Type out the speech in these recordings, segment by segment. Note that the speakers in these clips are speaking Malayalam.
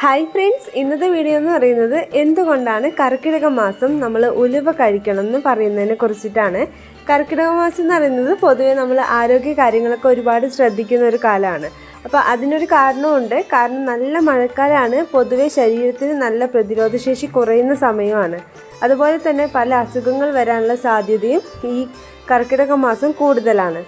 ഹായ് ഫ്രണ്ട്സ് ഇന്നത്തെ വീഡിയോ എന്ന് പറയുന്നത് എന്തുകൊണ്ടാണ് കർക്കിടക മാസം നമ്മൾ ഉലുവ കഴിക്കണം എന്ന് പറയുന്നതിനെ കുറിച്ചിട്ടാണ്. കർക്കിടക മാസം എന്ന് പറയുന്നത് പൊതുവേ നമ്മൾ ആരോഗ്യ കാര്യങ്ങളൊക്കെ ഒരുപാട് ശ്രദ്ധിക്കുന്ന ഒരു കാലമാണ്. അപ്പോൾ അതിനൊരു കാരണമുണ്ട്. കാരണം നല്ല മഴക്കാലമാണ് പൊതുവെ ശരീരത്തിന് നല്ല പ്രതിരോധശേഷി കുറയുന്ന സമയമാണ്. അതുപോലെ തന്നെ പല അസുഖങ്ങൾ വരാനുള്ള സാധ്യതയും ഈ കർക്കിടക മാസം കൂടുതലാണ്.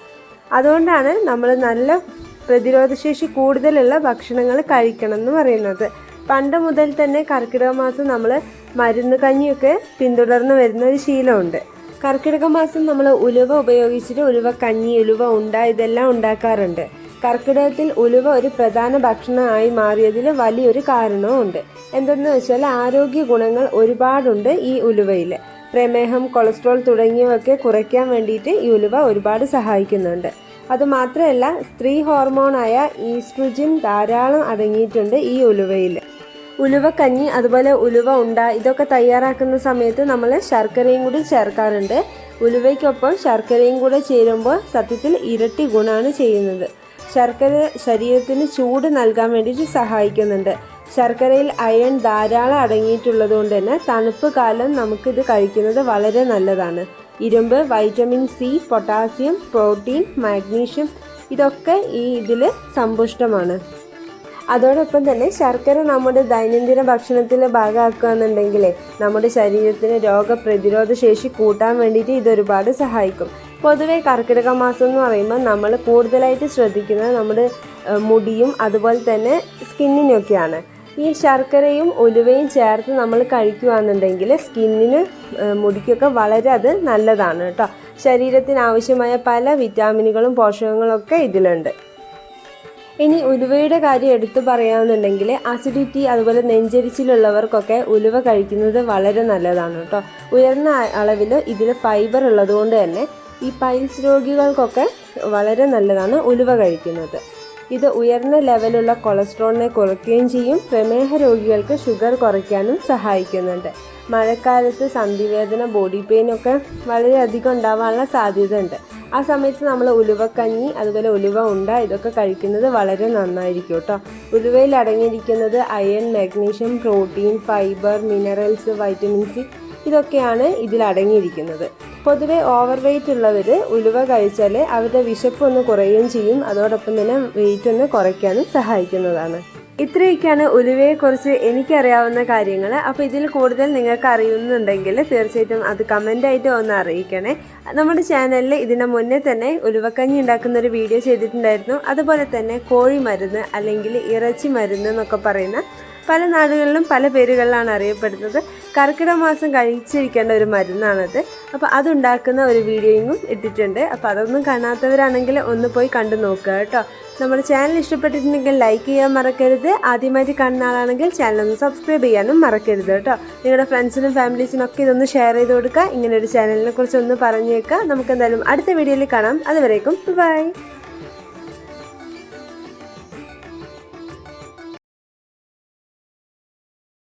അതുകൊണ്ടാണ് നമ്മൾ നല്ല പ്രതിരോധശേഷി കൂടുതലുള്ള ഭക്ഷണങ്ങൾ കഴിക്കണം എന്ന് പറയുന്നത്. പണ്ട് മുതൽ തന്നെ കർക്കിടക മാസം നമ്മൾ മരുന്ന് കഞ്ഞിയൊക്കെ പിന്തുടർന്ന് വരുന്ന ഒരു ശീലമുണ്ട്. കർക്കിടക മാസം നമ്മൾ ഉലുവ ഉപയോഗിച്ചിട്ട് ഉലുവ കഞ്ഞി ഉലുവ ഉണ്ട ഇതെല്ലാം ഉണ്ടാക്കാറുണ്ട്. കർക്കിടകത്തിൽ ഉലുവ ഒരു പ്രധാന ഭക്ഷണമായി മാറിയതിൽ വലിയൊരു കാരണവുമുണ്ട്. എന്തെന്ന് വെച്ചാൽ ആരോഗ്യ ഗുണങ്ങൾ ഒരുപാടുണ്ട് ഈ ഉലുവയിൽ പ്രമേഹം കൊളസ്ട്രോൾ തുടങ്ങിയവയൊക്കെ കുറയ്ക്കാൻ വേണ്ടിയിട്ട് ഈ ഉലുവ ഒരുപാട് സഹായിക്കുന്നുണ്ട്. അതുമാത്രമല്ല സ്ത്രീ ഹോർമോണായ ഈസ്ട്രുജിൻ ധാരാളം അടങ്ങിയിട്ടുണ്ട് ഈ ഉലുവയിൽ. ഉലുവക്കഞ്ഞി അതുപോലെ ഉലുവ ഉണ്ട ഇതൊക്കെ തയ്യാറാക്കുന്ന സമയത്ത് നമ്മൾ ശർക്കരയും കൂടി ചേർക്കാറുണ്ട്. ഉലുവയ്ക്കൊപ്പം ശർക്കരയും കൂടെ ചേരുമ്പോൾ സത്യത്തിൽ ഇരട്ടി ഗുണമാണ് ചെയ്യുന്നത്. ശർക്കര ശരീരത്തിന് ചൂട് നൽകാൻ വേണ്ടിയിട്ട് സഹായിക്കുന്നുണ്ട്. ശർക്കരയിൽ അയൺ ധാരാളം അടങ്ങിയിട്ടുള്ളത് കൊണ്ട് തന്നെ തണുപ്പ് കാലം നമുക്കിത് കഴിക്കുന്നത് വളരെ നല്ലതാണ്. ഇരുമ്പ് vitamin C potassium protein magnesium ഇതൊക്കെ ഈ ഇതിൽ സമ്പുഷ്ടമാണ്. അതോടൊപ്പം തന്നെ ശർക്കര നമ്മുടെ ദൈനംദിന ഭക്ഷണത്തിൽ ഭാഗമാക്കുകയെന്നുണ്ടെങ്കിൽ നമ്മുടെ ശരീരത്തിന് രോഗപ്രതിരോധ ശേഷി കൂട്ടാൻ വേണ്ടിയിട്ട് ഇതൊരുപാട് സഹായിക്കും. പൊതുവെ കർക്കിടക മാസം എന്ന് പറയുമ്പോൾ നമ്മൾ കൂടുതലായിട്ട് ശ്രദ്ധിക്കുന്നത് നമ്മുടെ മുടിയും അതുപോലെ തന്നെ സ്കിന്നിനൊക്കെയാണ്. ഈ ശർക്കരയും ഉലുവയും ചേർത്ത് നമ്മൾ കഴിക്കുകയാണെന്നുണ്ടെങ്കിൽ സ്കിന്നിന് മുടിക്കൊക്കെ വളരെ അത് നല്ലതാണ് കേട്ടോ. ശരീരത്തിന് ആവശ്യമായ പല വിറ്റാമിനുകളും പോഷകങ്ങളൊക്കെ ഇതിലുണ്ട്. ഇനി ഉലുവയുടെ കാര്യം എടുത്തു പറയാമെന്നുണ്ടെങ്കിൽ അസിഡിറ്റി അതുപോലെ നെഞ്ചരിച്ചിലുള്ളവർക്കൊക്കെ ഉലുവ കഴിക്കുന്നത് വളരെ നല്ലതാണ് കേട്ടോ. ഉയർന്ന അളവിൽ ഇതിൽ ഫൈബർ ഉള്ളതുകൊണ്ട് തന്നെ ഈ പൈൽസ് രോഗികൾക്കൊക്കെ വളരെ നല്ലതാണ് ഉലുവ കഴിക്കുന്നത്. ഇത് ഉയർന്ന ലെവലുള്ള കൊളസ്ട്രോളിനെ കുറയ്ക്കുകയും ചെയ്യും. പ്രമേഹ രോഗികൾക്ക് ഷുഗർ കുറയ്ക്കാനും സഹായിക്കുന്നുണ്ട്. മഴക്കാലത്ത് സന്ധിവേദന ബോഡി പെയിനൊക്കെ വളരെയധികം ഉണ്ടാവാനുള്ള സാധ്യത ഉണ്ട് ആ സമയത്ത് നമ്മൾ ഉലുവക്കഞ്ഞി അതുപോലെ ഉലുവ ഉണ്ട ഇതൊക്കെ കഴിക്കുന്നത് വളരെ നന്നായിരിക്കും കേട്ടോ. ഉലുവയിൽ അടങ്ങിയിരിക്കുന്നത് iron magnesium protein fibre minerals vitamin C ഇതൊക്കെയാണ് ഇതിൽ അടങ്ങിയിരിക്കുന്നത്. പൊതുവെ ഓവർ വെയിറ്റ് ഉള്ളവർ ഉലുവ കഴിച്ചാൽ അവരുടെ വിശപ്പ് ഒന്ന് കുറയുകയും ചെയ്യും. അതോടൊപ്പം തന്നെ വെയിറ്റ് ഒന്ന് കുറയ്ക്കാനും സഹായിക്കുന്നതാണ്. ഇത്രയൊക്കെയാണ് ഉലുവയെക്കുറിച്ച് എനിക്കറിയാവുന്ന കാര്യങ്ങൾ അപ്പോൾ ഇതിൽ കൂടുതൽ നിങ്ങൾക്ക് അറിയുന്നുണ്ടെങ്കിൽ തീർച്ചയായിട്ടും അത് കമന്റായിട്ട് ഒന്ന് അറിയിക്കണേ. നമ്മുടെ ചാനലിൽ ഇതിന് മുന്നേ തന്നെ ഉലുവക്കഞ്ഞി ഉണ്ടാക്കുന്ന ഒരു വീഡിയോ ചെയ്തിട്ടുണ്ടായിരുന്നു. അതുപോലെ തന്നെ കോഴി മരുന്ന് അല്ലെങ്കിൽ ഇറച്ചി മരുന്ന് എന്നൊക്കെ പറയുന്ന പല നാടുകളിലും പല പേരുകളിലാണ് അറിയപ്പെടുന്നത്. കർക്കിടക മാസം കഴിച്ചിരിക്കേണ്ട ഒരു മരുന്നാണത്. അപ്പോൾ അതുണ്ടാക്കുന്ന ഒരു വീഡിയോയും ഇട്ടിട്ടുണ്ട്. അപ്പോൾ അതൊന്നും കാണാത്തവരാണെങ്കിൽ ഒന്ന് പോയി കണ്ടു നോക്കുക കേട്ടോ. നമ്മുടെ ചാനൽ ഇഷ്ടപ്പെട്ടിട്ടുണ്ടെങ്കിൽ ലൈക്ക് ചെയ്യാൻ മറക്കരുത്. ആദ്യമായിട്ട് കാണുന്ന ആളാണെങ്കിൽ ചാനൽ ഒന്ന് സബ്സ്ക്രൈബ് ചെയ്യാനും മറക്കരുത് കേട്ടോ. നിങ്ങളുടെ ഫ്രണ്ട്സിനും ഫാമിലീസിനും ഒക്കെ ഇതൊന്ന് ഷെയർ ചെയ്ത് കൊടുക്കുക. ഇങ്ങനെ ഒരു ചാനലിനെ കുറിച്ച് ഒന്ന് പറഞ്ഞേക്കുക. നമുക്ക് എന്തായാലും അടുത്ത വീഡിയോയിൽ കാണാം. അതുവരേക്കും ബൈ